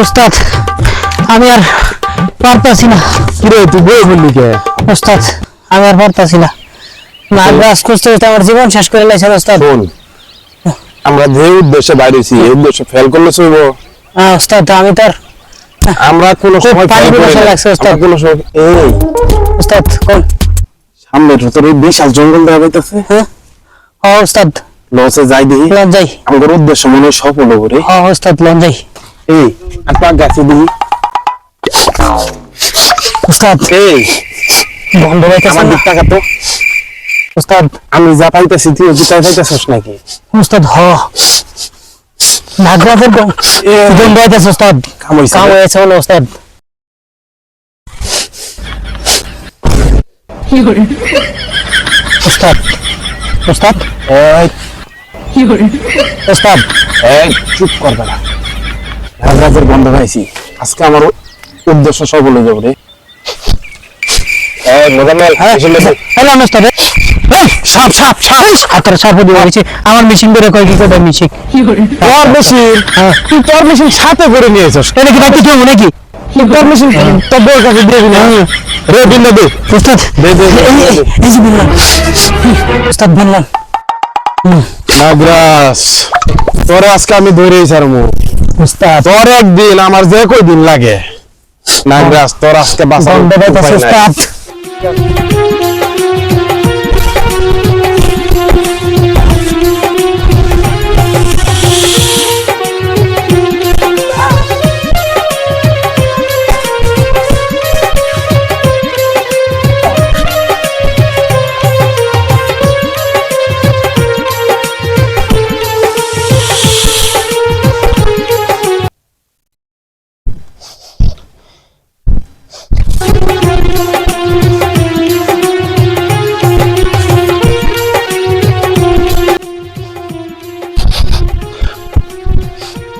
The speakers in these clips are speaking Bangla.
ওস্তাদ আমি আর পারতাছি না। কিরে তুই বই বললি কে? ওস্তাদ আমি আর পারতাছি না। নাগ গাছ খুঁজতে খুঁজতে আমার জীবন শেষ করে লাইছেন ওস্তাদ। শোন আমরা যে উদ্দেশ্যে বাইরেছি এই উদ্দেশ্যে ফেল করলে চলব। হ্যাঁ ওস্তাদ আমি তো আর আমরা কোনো সময় পানি পিপাসা লাগছে, ওস্তাদ। কোনো সময় এই। ওস্তাদ কোন? সামনে তোর এই বিশাল জঙ্গল দেখা যাইতেছে হ্যাঁ? ওস্তাদ। লসে যাই দিই লন যাই। আমাদের উদ্দেশ্য মনে হয় সফল হব রে। হ ওস্তাদ লন যাই। এই পাক গাছে দিই ওস্তাদ এই বন্ধ হইতেছে আমার দিক টাকা তো ওস্তাদ আমি যা পাইতেছি তুই কি তাই পাইতেছিস নাকি ওস্তাদ হ নাগরাজের গন্ধ হইতেছে ওস্তাদ কাম হইছে কাম রে। হয়েছে হলো ওস্তাদ ওস্তাদ ওস্তাদ এই ওস্তাদ এই চুপ কর বেটা রাজরাজের গন্ধ পাইছি। আজকে আমার উদ্দেশ্য সফল হয়ে যাব রে। ওস্তাদ এই সাপ সাপ সাপ। হাতের সাপ। দিয়ে গেছে আমার মিশিং করে কয় কি তোর মেশিন তুই তোর মেশিন সাথে করে নিয়েছিস। এটা কি বাকি কেউ নাকি? তোর মেশিন তোর বউর কাছে দিয়ে দিলি রে বিন্দু দে। দে, দে, এই- যে নাগরাস তোরে আজকে আমি ধরেই ছাড়মু ওস্তাদ তোর একদিন আমার যে কই দিন লাগে। নাগরাস তোর আজকে বাঁচার গন্ধ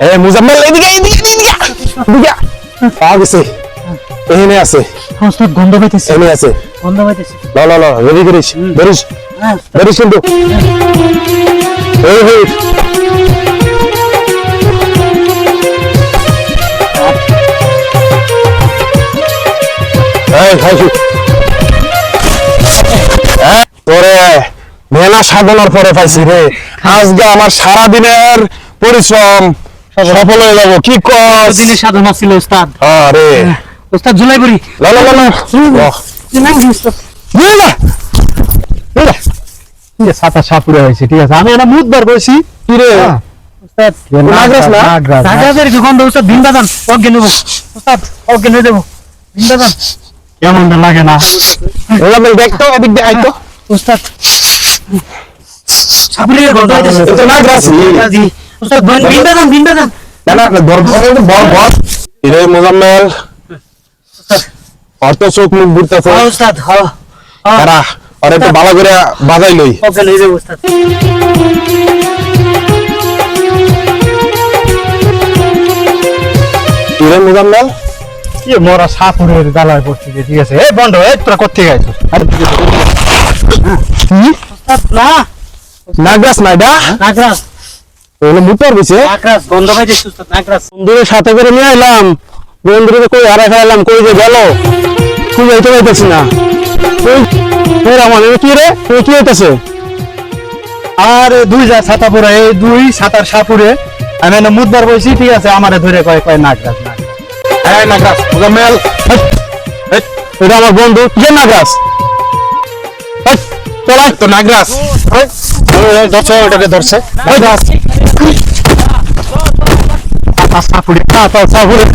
এ মুজাম্মেল এদিকে এদিকে এদিকে এদিকে পাওয়া গেছে এখানে আছে। ওস্তাদ গন্ধ পাইতেছে। এখানে আছে। গন্ধ পাইতেছে। ল ল ল রেডি করিস? ধরিস? হ্যাঁ ধরিস কিন্তু। এই হই এই খাইছু। হ্যাঁ তোরে মেলা সাধনার পরে পাইছি রে। আজকে আমার সারা দিনের পরিশ্রম। সফল। হয়ে যাব কি কর সাধনা ছিল ওস্তাদ। আরে। ওস্তাদ জুলাই ওস্তাদ? সাতা সাপুরে হয়েছে ঠিক আছে। আমি একটা মুদবার বসি কি রে? ওস্তাদ নাগরাজ না? নাগরাজ, কি গন্ধ ওস্তাদ ভিন্দাদান অজ্ঞান নেব ওস্তাদ অজ্ঞান হয়ে যাব। ভিন্দাদান কেমনটা লাগে না। এদিক দিয়ে আই তো। ওস্তাদ গন্ধ জি। অর্থ চোখ মুখ ঘুরতেছে। হ্যাঁ ওস্তাদ হ্যাঁ। তারা আরে ভালো করে বাজাই লই। অজ্ঞান হয়ে কি মোজাম্মেল। কি মোরা সাপুরের জ্বালায় পড়ছি যে, ঠিক আছে? এই বন্ধ এই তোরা কোথেকে আইছিস আরে ঠিক আছে ওস্তাদ না। নাগরাজ না এটা নাগরাজ। ওগুলো গন্ধ বন্ধুদের সাথে করে নিয়ে আইলাম বন্ধুদের কই কই যে গেল? তুই যাইতে পাইতেছি না। কই কই রামান কি রে? তুই কি হইতেছে? আর দুই যা ছাতা পরে এই দুই সাতার সাপুরে আমি মুদবার বসি ঠিক আছে আমারে ধরে কয় কয় হেট, এটা আমার বন্ধু যে হেট, তোরা তো ওই, ধরছে ওটাকে ধরছে। নাগরাজ সাতা সাপুরে